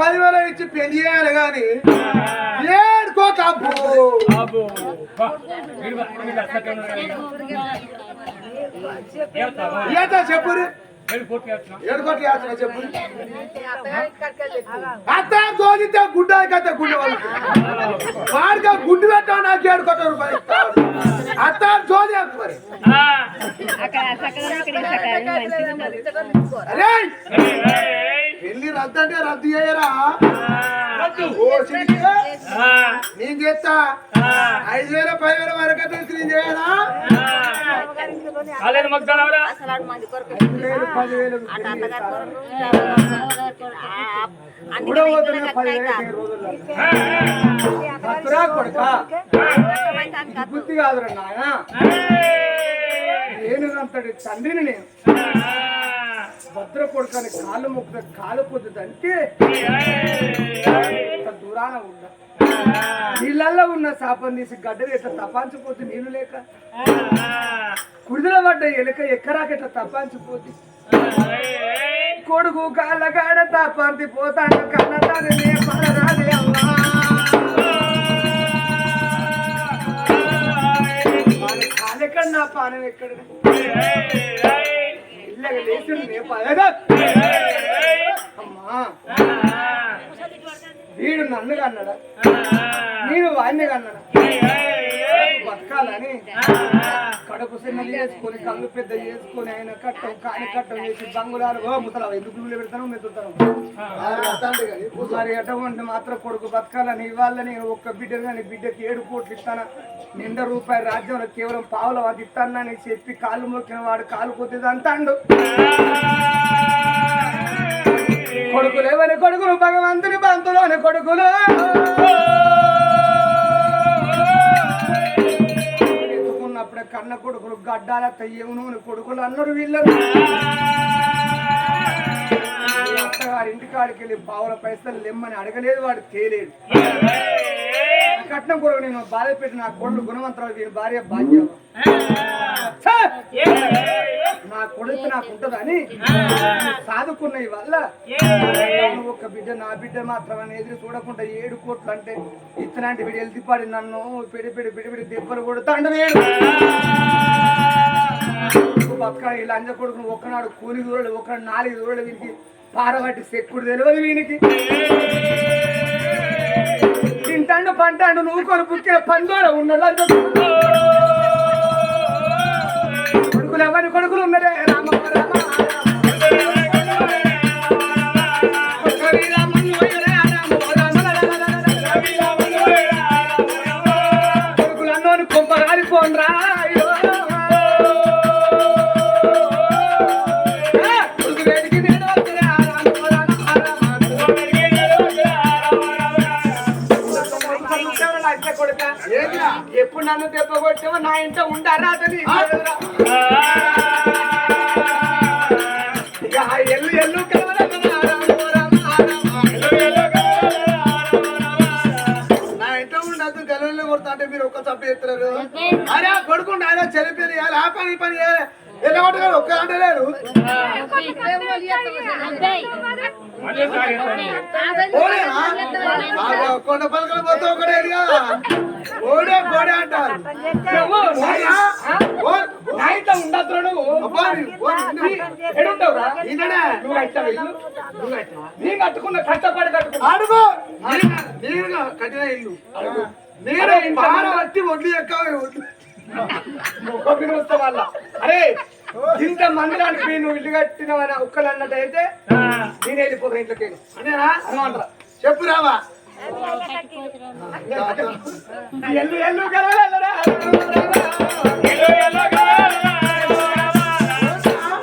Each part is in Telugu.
పదివేలు ఇచ్చి పెళ్ళి చేయాలి కానీ ఏడుకో ఏడుతావా? ఏట చెప్పు ఏడు కోట్లు వేస్తున్నా. ఏడుకోటి యాత్ర చెప్పు అత్త తోలితే గుడ్డ కట్టే గుడ్డ వాళ్ళకి. వాడికి గుడ్డు పెట్టా నాకు ఏడుకోట రూపాయలు ఇస్తాడు. అత్త మరి. అరే ఏయ్, ఏయ్. పెళ్ళి రద్దు అంటే రద్దు చేయరా. నేను చేస్తా. ఐదు వేల పదివేల వరకు అయితే నేను చేయరా బుద్ధి కాదురా నాయన. నేను అంతటి తండ్రిని నేను. భద్ర కొడుకని కాళ్ళు మొక్కుత కాలు పొద్దుది అంటే దూరాన ఉండ. నీళ్ళల్లో ఉన్న శాపం తీసి గడ్డలు ఎట్లా తపాంచిపోతే నీళ్ళు లేక? కుడిదల పడ్డ ఎలుక ఎక్కరాక ఎట్లా తపాంచిపోతే కొడుకు కాళ్ళగాడ తపాంతి పోతాడు కన్నదాని నే పడరాని అమ్మా. కాలెక్కడ నా పానం ఎక్కడ? ఇల్లగ లేచి నే పడగా అమ్మా వీడు నన్ను కన్నడా? నేను వాడిని కన్నడా? బతకాలని. కడుపు సిన్నది చేసుకొని కళ్ళు పెద్ద చేసుకొని ఆయన కట్టం కాని కట్టం చేసి బంగులాలు ఓ ముసలా ఎందుకు గుళ్ళు పెడతాను మెత్తుతాను మరి అటువంటి మాత్రం కొడుకు బతకాలని ఇవాళ నేను ఒక్క బిడ్డ కానీ బిడ్డకి ఏడు కోట్లు ఇస్తాను? నిండా రూపాయలు రాజ్యంలో కేవలం పావుల అది ఇస్తానని చెప్పి కాళ్ళు మొక్కిన వాడు కాలు కొద్దిది అంటాడు. కొడుకులేవని కొడుకులు భగవంతుని బంతులోని కొడుకులు. ఎత్తుకున్నప్పుడే కన్న కొడుకులు గడ్డాల తయ్యమును కొడుకులు అన్నారు వీళ్ళరు ఈ అత్తగారి ఇంటికాడికి వెళ్ళి పావుల పైసలు లెమ్మని అడగలేదు వాడు తేలేడు కట్నం కొరకు నేను బాధ పెట్టి నా కొడుకు గుణవంతరాలు వీరి భార్య! నా కొడుకు నాకు ఉంటదని సాదుకున్న ఈ వల్ల ఒక బిడ్డ నా బిడ్డ మాత్రం ఎదురు చూడకుండా ఏడు కోట్లు అంటే ఇత్తనాంటి బిడ్డ ఎల్తిపాడి నన్ను పిడి పిడి పిడి పిడి దెబ్బలు కొడుతాండు వేడు. పక్క ఇలా అంజ కొడుకును ఒక్కనాడు కూలి దూరలు ఒకనాడు నాలుగు దూరలు వీనికి పారబట్టి సెక్కుడు తెలియదు వీనికి. తింటాండు పంటాండు నువ్వు కొని పుట్టిన పందోర ఉన్నాడు కొడుకులు ఎవరి కొడుకులు ఉన్నారే రామ కొడుకులు అన్నోని కొంప ఎప్పుడు నన్ను దెబ్బ కొట్టావో నా ఇంట ఉండారా అతని? చెలిపోయి ఆ పని పని ఎలా కొట్టగారు ఒక్క అంటే లేరు. కొండ పలకలు పోతే ఒకటే ఎరిగా ఓడే గోడే అంటారు. ఎడుంటావురా. నువ్వు కట్టావు ఇల్లు? నువ్వు కట్టావా నీ కట్టుకున్న కష్టపడి కట్టుకున్నా అడుగు. నేను- కట్టిన ఇల్లు. నేను పార పట్టి వడ్లు ఎక్కావు వడ్లు. వాళ్ళ అరే ఇంత మందిరానికి నువ్వు ఇల్లు కట్టినవని ఒక్కలు అన్నట్టయితే నేను వెళ్ళిపోతా ఇంట్లోకి. అనేనా అనమంటారా చెప్పు రావా. ఎల్లు ఎల్లు.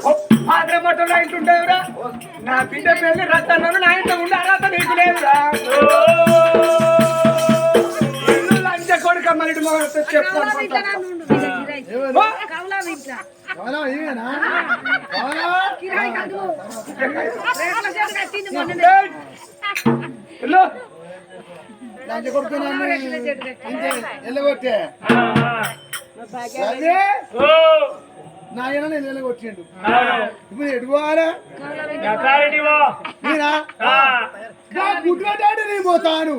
ఓ, ఆంధ్ర మొత్తం నా బిడ్డ పెళ్ళి రత్తన్నాను నా ఇంట్లో అత నీకు లేదురా. లంచ కొడుకున్నాను ఎల్లగొట్టే నాయన నేను ఎల్లగొట్టిండు ఇప్పుడు ఎడుకోవాలా నేనా? గుడ్డు పోతాను.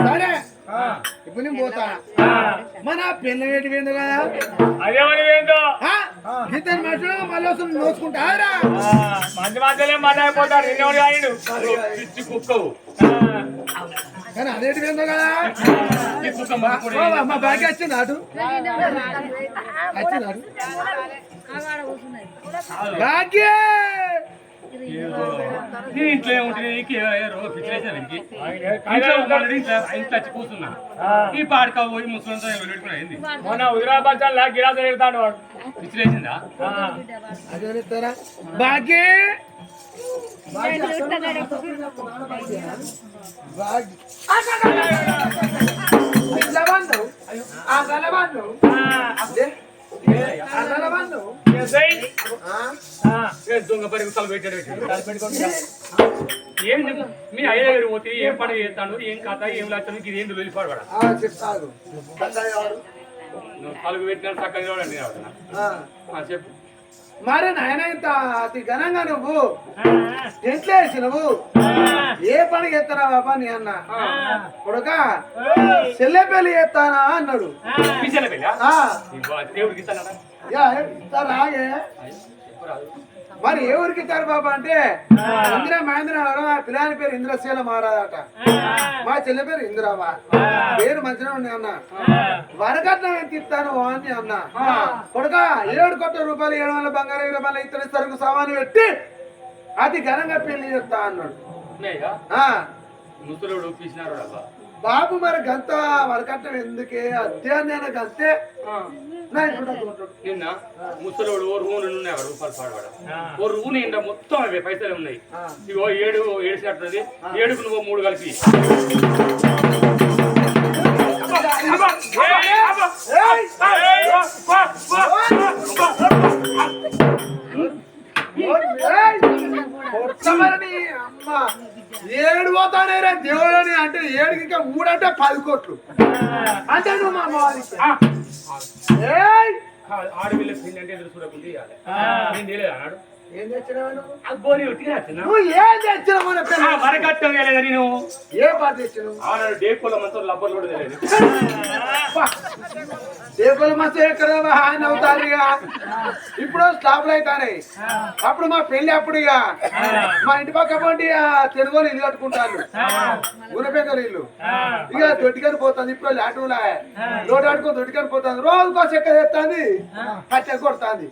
సరే. ఇప్పుడు నేను పోతా. మన పిల్ల వేటి పోయింది కదా అదేమని ఆ? ఇద్దరు మనుషులు మళ్ళీ వస్తుంది నోచుకుంటారా మంచి మధ్యలో పిచ్చి కుక్కవు. కానీ అదేటి పోయిందో కదా? మా బాగా వచ్చింది అటు? వచ్చింది అటు? భాగ్య నీ ఇంట్లో ఏముంటుంది? ఇంట్లో వచ్చి కూర్చున్నా. ఈ పాడక పోయి ముసలితో వెళ్ళుకున్నా ఏంది? మొన్న హుజరాబాద్ లా గిరా తిరుగుతాడు పిచ్చిలేసిందా అదే చెప్తారా భాగ్య భాగ్య లవండు ఆ. దొంగ పెట్టాడు ఏంది మీ అయ్యగారు పోతే ఏం పని చేస్తాడు? ఏం కథ? ఏం లక్షణం ఇది ఏంది నువ్వు పలుగు పెట్టిన చక్కగా చూడండి చెప్పు. మరి నాయన ఇంత అతి ఘనంగా నువ్వు ఎట్లా వేసినవు ఏ పని చేస్తారా బాబా నీ అన్న? కొడుక చెల్లె పెళ్ళి చేస్తానా అన్నాడు. దేవుడికి ఇస్తారా మరి ఏ ఊరికి ఇస్తారు బాబా అంటే? ఇందిరా మహేంద్ర పిల్లాని పేరు ఇంద్రశీల మహారాజట. మా చెల్లె పేరు ఇందిరావా పేరు మంచిగా ఉంది అన్న. వరకట్నం ఎంత ఇస్తాను అని అన్న. కొడుక ఏడు కోట్ల రూపాయలు ఏడు వందల బంగారం వందల ఇతర సరుకు సామాను పెట్టి అతి ఘనంగా పెళ్ళి చేస్తా అన్నాడు. బాబు మరి గంత వరకట్నం ఎందుకే? నేను గంతే. నిన్న ముసలోడు ఓ రూమ్ ఉన్నాయి అక్కడ రూపాయలు పాడవాడ ఓ రూమ్ నిండా మొత్తం అవి పైసలు ఉన్నాయి. ఇగో ఏడు ఏడిసినట్టున్నది ఏడుకు నువ్వు మూడు కలిపి. ఏడు పోతానే రే దేవుడని అంటే ఏడుకి ఇంకా మూడంటే పది కోట్లు. అంటే నువ్వు మా! ఆడపిల్ల పిండి అంటే ఎదురు చూడకుండా ఇవ్వాలి నేను తెలియదు అన్నాడు ఏం తెచ్చినావు మరకట్టం నేను? ఏ పాట తెచ్చినావు? ఆనాడు డేకోల మొత్తం లబ్బర్లు కూడా తెలియదు దేవుల మధ్య ఎక్కడ? ఆయన అవుతారు ఇక ఇప్పుడు స్టాప్లు అవుతాయి అప్పుడు మా పెళ్ళి అప్పుడు ఇక. మా ఇంటి పక్క పండి తెలుగులు ఇల్లు కట్టుకుంటారు. గుణపెంకలు ఇల్లు. ఇక దొడ్డికని పోతుంది ఇప్పుడు ఆటోలా రోడ్ ఆడుకో దొడ్డికని పోతుంది. రోజుకో చెక్క తెస్తుంది కట్టె కొడుతుంది.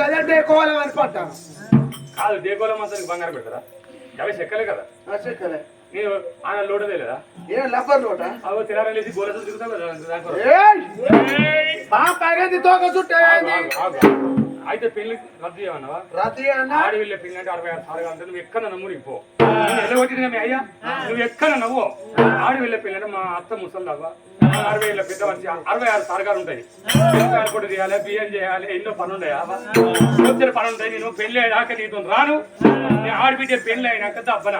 గదంటే కోవాలని పట్టాను కాదు డేకోల మొత్తానికి బంగారం పెడతారా? అవి చెక్కలే కదా? చెక్కలే నేను ఆయన లోడ తెలియదా? ఏ లబ్బర్ లోట? అవి ఆగు, ఆగు, ఆగు. అయితే పెళ్ళి రద్దు చేయమన్నావా? రతి అన్న ఆడి వెళ్ళే పెళ్ళి అంటే అరవై ఆరు సార్లు అంటే నువ్వు ఎక్కడ నమ్ముడికి పో. నేను ఎల్లగొట్టిన మీ అయ్యా? నువ్వు ఎక్కడ నవ్వు. ఆడి వెళ్ళే పెళ్ళి అంటే మా అత్త ముసలిదావా అరవై ఏళ్ళ పెద్ద అరవై ఆరు సారగాలు ఉంటాయి. వ్యవసాయాలు కూడా చేయాలి బిఎం చేయాలి ఎన్నో పనులు ఉంటాయి వచ్చిన పనులు ఉంటాయి నేను పెళ్ళి అయినాక నీతో రాను. ఆడబిడ్డ పెళ్ళి అయినాక దబ్బన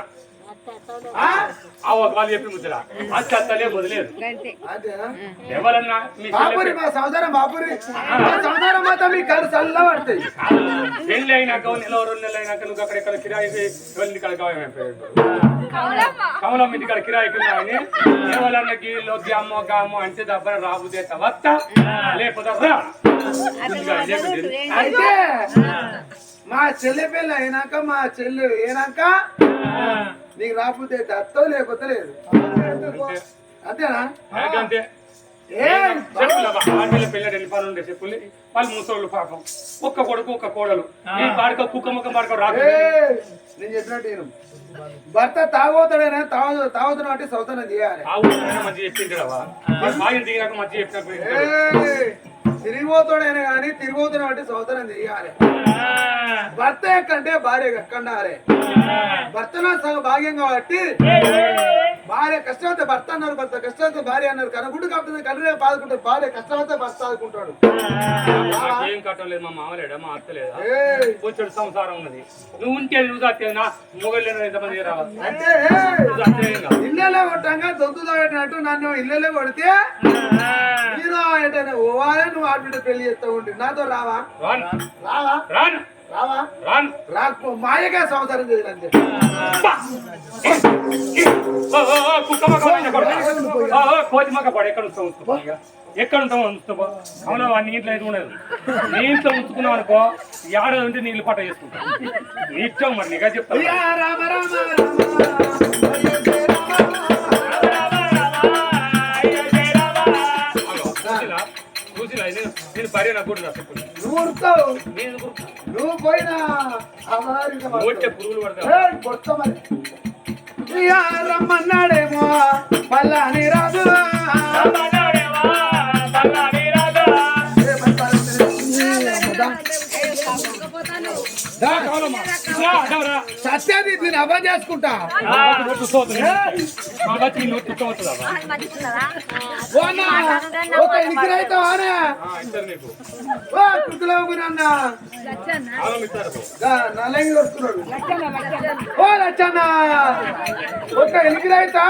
వాళ్ళు చెప్పి ముద్దరా అత్త అత్తలే మొదలేదు అంతే అంతేనా? ఎవరన్నా మీ బాపురి మా సంసారం బాపురి. మా సంసారం మాత్రం మీ కళ్ళు చల్ల పడతాయి. పెళ్ళి అయినాక ఓ నెల ఓ రెండు నెలలు అయినాక నువ్వు అక్కడెక్కడ కిరాయి వెళ్ళి ఇక్కడ కమలం ఇంటి కాడ కిరాయికి ఉన్నాయని ఎవరన్నా గీళ్ళు గ్యామో గామో అంటే దబ్బన రాబుదే వత్త లేకపోతే రా అయితే మా చెల్లె పెళ్ళి అయినాక మా చెల్లి అయినాక నీకు రాకపోతే దత్తో లేకపోతే లేదు. అంతేనా? వెళ్ళి ముసోళ్ళు పాపం. ఒక్క కొడుకు ఒక్క కోడలు. పాడుకో కుక్క ముక్క పాడుకో రాదు ఏయ్, నేను చెప్పినట్టు. భర్త తాగోతాడైనా? తాగు తాగుతున్నావు అంటే సౌతనం చేయాలి ఊరిలో మంచి చెప్పింటావా బాగా దిగినాక మంచి చెప్పినప్పుడు తిరిగిపోతాడైనా కానీ తిరిగిపోతున్నావు అంటే సౌతనం చేయాలి భర్త ఎక్కంటే భార్య ఎక్కండాలి భర్త నా సగ భాగ్యం కాబట్టి భార్య కష్టమైతే భర్త అన్నారు భర్త కష్టమైతే భార్య అన్నారు. కనుగుడ్డు కాకపోతే కనుక బాదుకుంటాడు భార్య కష్టమైతే భర్త ఆదుకుంటాడు. ఏం మా మామలేడా సంసారం ఉన్నది. నువ్వు ఉంటే ఎంతమంది రావాలి అంటే. ఇళ్ళలో కొట్టంగా దొంతులో పెట్టినట్టు నన్ను ఇళ్ళలో కొడితే నేను ఏంటంటే ఓవాలే నువ్వు ఆడబిడ్డ పెళ్ళి చేస్తూ ఉండి. నాతో రావా? రావా? రాను. రావా? రాను. రాకపో మాయగా సంసారం చేయాలంటే. కోతి మక్క పడు ఎక్కడ ఇక. ఎక్కడ ఉంటావు అవునా వాడిని ఇంట్లో అయితే ఉండదు. నీ ఇంట్లో ఉంచుకున్నావు అనుకో ఏడాది ఉంటే నీళ్ళు పట్ట చేసుకుంటా నీ ఇష్టం మరి నీగా చెప్తాను నువ్వు ఉరుకుతావు. నువ్వు పోయినా ఏయ్, కొత్త మరి. ఇయ్యా రమ్మన్నాడేమో పల్లాని రాదు ఏ మరి దా, సత్యాన్ని దీన్ని అర్థం చేసుకుంటా ఓనా ఒక ఇనికిరైతావానే ఓ కుతులవుకున్నా నలంగి వస్తున్నాడు ఓ లచ్చన్న ఒక ఇనికిరైతా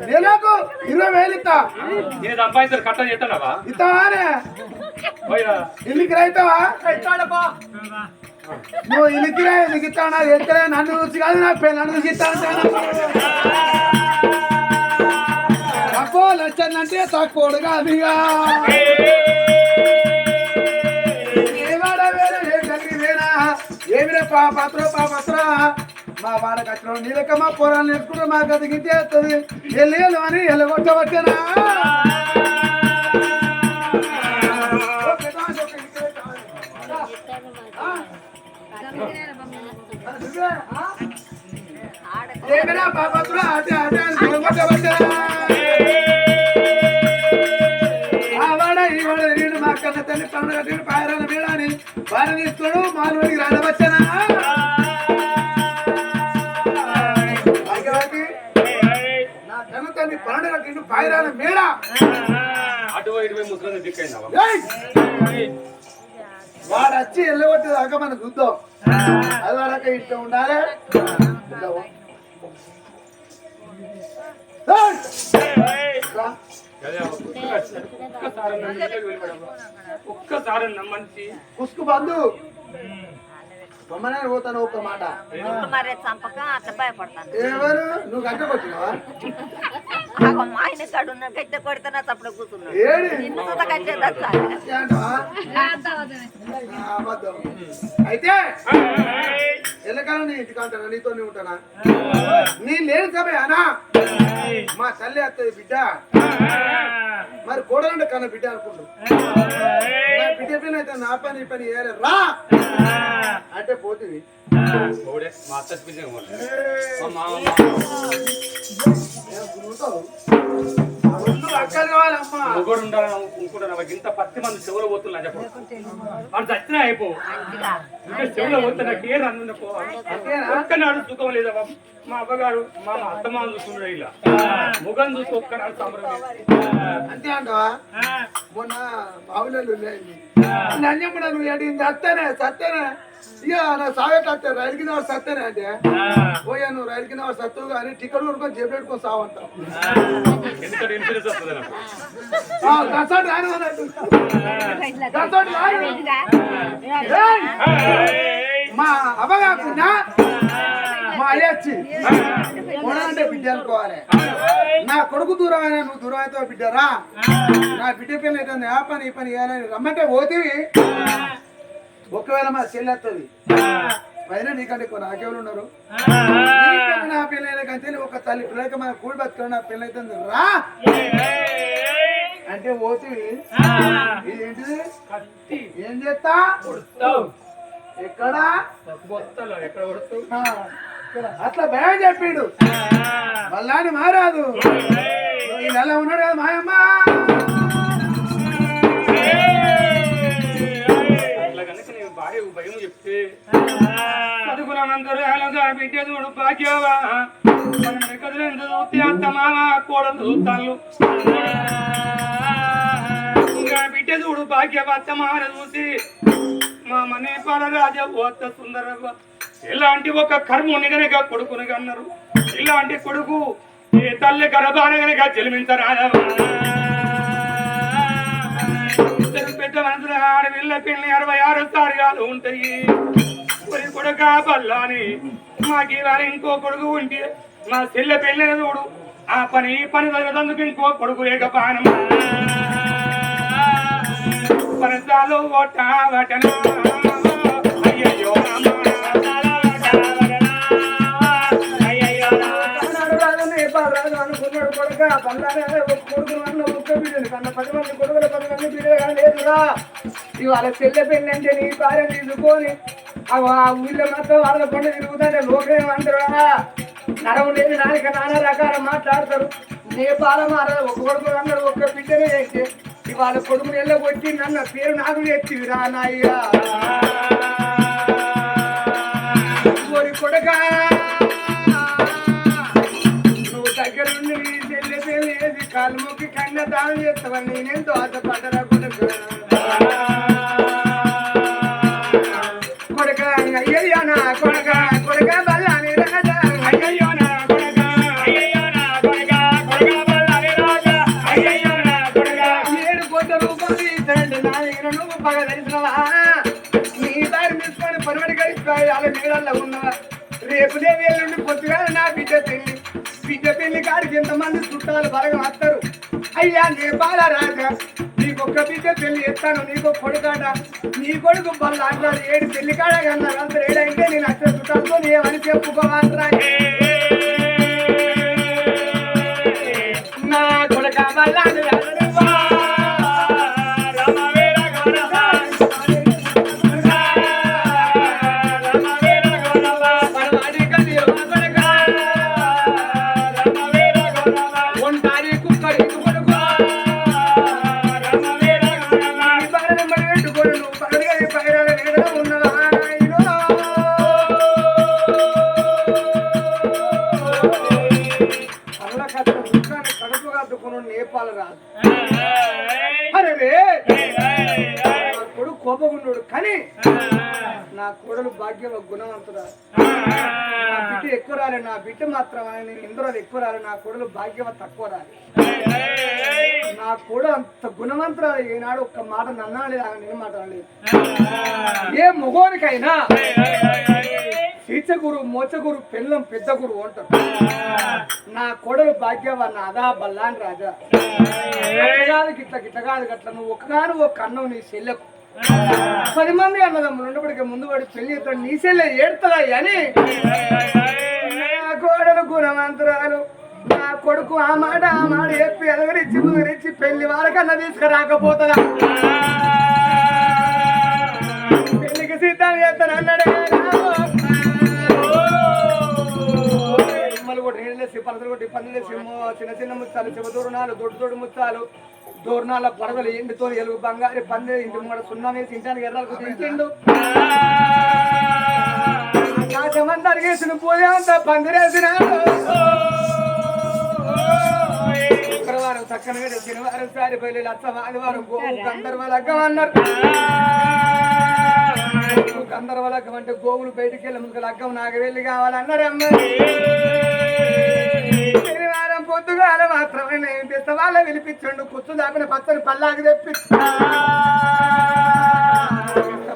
నెలకు ఇరవై వేలు ఇస్తా. నేను కట్ట చేస్తానవా ఇస్తావానే ఇల్లుకి రైతావా? నువ్వు ఇల్లుకి ఇల్లుకి ఇస్తానా ఎక్కడే నన్ను చూసి కాదు నా పిల్లలు చూసి తక్కువ లచ్చన్నంటే తక్కువడు కాదుగా ఏమిరే పా పాత్ర పా పాత్ర మా వాడ కట్టడం నీలక మా పొరాలు నేర్చుకుంటే మా గది గిట్టే వస్తుంది. ఎల్లు అని ఎల్లగొట్టవచ్చనా ఏమిరా పాపత్రుడా అదే అదే అని ఈవాడ మా కన్న తల్లి పండుగ పాయరాల వీడాని వారిని ఇస్తాడు మానవుడికి రాడవచ్చనా అటు ఇటు పోయి ముసలి దిక్కైందావా ఏయ్! వాడు వచ్చి మనం చూద్దాం. అది వాడక ఇష్టం ఉండాలి. ఒక్కసారి? ఒక్కసారి నమ్మంచి కుసుకు బంధు బొమ్మనే పోతాను ఒక మాట. మరి చంపక అట్లా భయపడతాను. ఎవరు? నువ్వు గంట కొట్టినావా? మా ఆయన కాడు ఉన్న గడ్డ కొడితేనే తప్పుడు కూర్చున్నాడు నిన్ను సుత. అయితే ఎల్లకాలం నీ ఇంటికి అంటానా నీతో ఉంటానా? నీ లేని సభ అనా మా తల్లి అత్తది బిడ్డ. మరి కోడలంటే కన్న బిడ్డ అనుకుంటు. బిడ్డ పైన అయితే నా పని పని ఏరే రా! అంటే పోతుంది. మా అత్త మా అనుకుంటున్నా నాకు ఇంత పత్తి మంది చెవులు పోతున్నా చెప్పు. వాడు చచ్చినా అయిపో. ఇంకా చెవులో పోతే నాకు ఏ రంగు ఒక్కనాడు సుఖం లేదా బాబు. మా అవ్వగారు మా అత్తమ్మ చూసుకున్నాడు ఇలా. ముఖం చూసి ఒక్కనాడు సంబరం అంతే అంటవా? మొన్న బావులలో నంజమ్మడ నువ్వు అడిగింది సత్తేనే సత్తేనే ఇక నా సాగట్ వస్తే రైలు కింద వాడు సత్తేనే అంటే పోయా నువ్వు రైలు కింద వాడు సత్తు కానీ టికెట్ కొనుక్కొని జేబు పెట్టుకొని సావంటావు కసోటి రాను అన్నట్టు కసోటి రాను! మా అవ్వ కాకుండా మా అయ్యచ్చి కొడాలంటే బిడ్డ అనుకోవాలి. నా కొడుకు దూరం అయినా నువ్వు దూరం అయితే బిడ్డరా నా బిడ్డ పిల్ల అయితే ఆ పని ఈ పని చేయాలని రమ్మంటే పోతేవి. ఒకవేళ మా చెల్లి వస్తుంది పైన నీకంటే ఎక్కువ నాకెవరు ఉన్నారు? నీ పిల్ల నా పిల్ల అయినా కానీ ఒక తల్లి పిల్లకి మన కూడి బతుకుని నా పిల్ల అయితే రా. అంటే పోతేవి. ఇదేంటిది కత్తి. ఏం చేస్తా ఎక్కడా? ఎక్కడ. అట్లా భయం చెప్పిండు. మళ్ళాని మారాదు. ఈ నెల ఉన్నాడు కదా మాయమ్మ. భయం చెప్తే బిడ్డ చూడు భాగ్యవా. మనం కదిలింది చూస్తే అత్త మామ కోడలు చూస్తాను ఇంకా బిడ్డ చూడు భాగ్యవ. అత్త మామ చూసి మా మనే రాజ ఓత సుందరవ్వ. ఇలాంటి ఒక కర్ముని కొడుకునిగా కొడుకుని అన్నారు ఇలాంటి కొడుకు ఏ తల్లి గర్భాన గనక పెద్ద మనసులు ఆడపిల్ల పెళ్ళి అరవై ఆరు సారిగాలు ఉంటాయి. ఒరి కొడుక బల్లాని మాకి వారి ఇంకో కొడుకు ఉంటే మా చెల్లె పెళ్ళిన చూడు. ఆ పని ఈ పని జరగదందుకు ఇంకో కొడుకు లేక పానం పరసాలు ఓట అనుకున్నాడు కొడుక కొడుకు అన్న ఒక్క బిడ్డలు కన్నా పది మంది పది మంది బిడ్డలు లేదురా ఇవాళ చెల్లె పెళ్ళి అంటే నీ భార్య తీసుకొని ఆ ఊళ్ళో మొత్తం వాళ్ళ కొండ తిరుగుతుంటే లోకం అంటారా నరం నాలుక నానా రకాల మాట్లాడతారు నేపాల మారాలి ఒక కొడుకు అన్నారు ఒక్క బిడ్డనే చేస్తే ఇవాళ కొడుకుని వెళ్ళగొట్టి నన్న పేరు నాకు ఎత్తివిరా నాయ్యా కొడుకా పెళ్ళి వేసి కాలు మొక్కి కన్న దానం చేస్తావని నేనెంతో ఆశపడ్డరా కొడుకు కొడుక అయ్యయ్యా నా కొడుక కొడుక బల్లాని అయ్యయ్యో నా కొడుకా, అయ్యయ్యో నా కొడుకా, కొడుకా బల్లాని అయ్యయ్యో నా కొడుకా. ఏడు కోట్ల రూపాయలు ఇస్తాడు నా దగ్గర నువ్వు తెలిసినవా నీ దారి తీసుకొని నీళ్ళల్లో రేపు లేవి పొద్దుగా నా బిడ్డ తెలియదు బిడ్డ పెళ్ళి కాడికి ఎంతమంది చుట్టాలు బలగా వస్తారు అయ్యా నీ బాల రాజా నీకొక్క బిడ్డ పెళ్ళి ఎత్తాను నీకు కొడుకాట. నీ కొడుకు బల్ల అంటాడు ఏడు పెళ్ళి కాడ కన్నా అంతా ఏడైతే నేను అక్కడ చుట్టాలతో నేమని చెప్పుకోవాలరా నా కొడుక బల్లాని బిడ్డ ఎక్కువ రాలే నా బిడ్డ మాత్రం నేను ఇంద్రుడు ఎక్కువ రాలే నా కొడులు భాగ్యవ తక్కువ రాలి. నా కూడా అంత గుణవంతురాలు ఈనాడు ఒక్క మాట నన్నాడు నేను మాట్లాడలేదు. ఏ మొగోనికైనా చీచగురు మోచగురు పెళ్ళం పెద్ద గురు అంటారు. నా కొడలు భాగ్యవ నాదా బల్లాని రాజా. గిట్ల గిట్ల కాదు గట్ల. నువ్వు ఒక్కగాను ఒక అన్నం నీ చెల్లెకు. పది మంది అన్నదమ్ములు ఉండబడికి ముందు వాడు పెళ్ళి చేస్తాడు నీ చెల్లె ఏడుతుందా అని? నా కోడలు గుణమంతరాలు నా కొడుకు ఆ మాట ఆ మాట చెప్పి ఎదగరిచ్చి ముదిరిచ్చి పెళ్ళి వాళ్ళకన్నా తీసుకురాకపోతుందా? పెళ్ళికి సిద్ధం చేస్తాను అన్నాడే. సినిమాలు కొట్టి నీళ్ళేసి పలసలు కొట్టి పందులేసి మో- చిన్న చిన్న ముత్తాలు చిన్న దూరణాలు దొడ్డు దొడ్డు ముత్తాలు దూర్ణాల పడవలు ఎండుతో ఎలుగు బంగారు పంది ఇంటి ముంగడ సున్నా వేసి ఇంటానికి ఎర్రలకు తెచ్చిండు ఆకాశమంతా అడిగేసిన పోయే అంత పందిరేసినాడు. శుక్రవారం చక్కనగా శనివారం సారిపోయి లచ్చ ఆదివారం గోవు గంధర్వ లగ్గం అన్నారు. గంధర్వ లగ్గం అంటే గోవులు బయటికి వెళ్ళి ముందుకు లగ్గం నాకు వెళ్ళి కావాలన్నారు అమ్మ. శనివారం పొద్దుగాల మాత్రమే నేను తెస్త. వాళ్ళ పిలిపించండు. కుచ్చు దాపిన పచ్చని పల్లాకి తెప్పి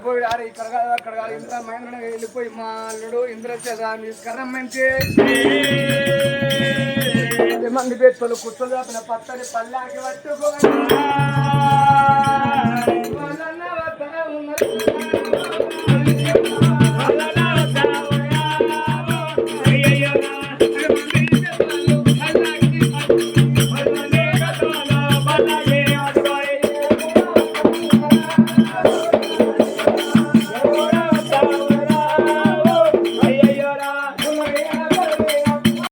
పోయి ఇక్కడ కాదు అక్కడ కాదు. వెళ్ళిపోయి మా అల్లుడు ఇంద్రచేత తీసుకురమ్మంటే మంది పెట్టుకోలు కుట్లు దాపిన పచ్చని పల్లాకి పట్టుకో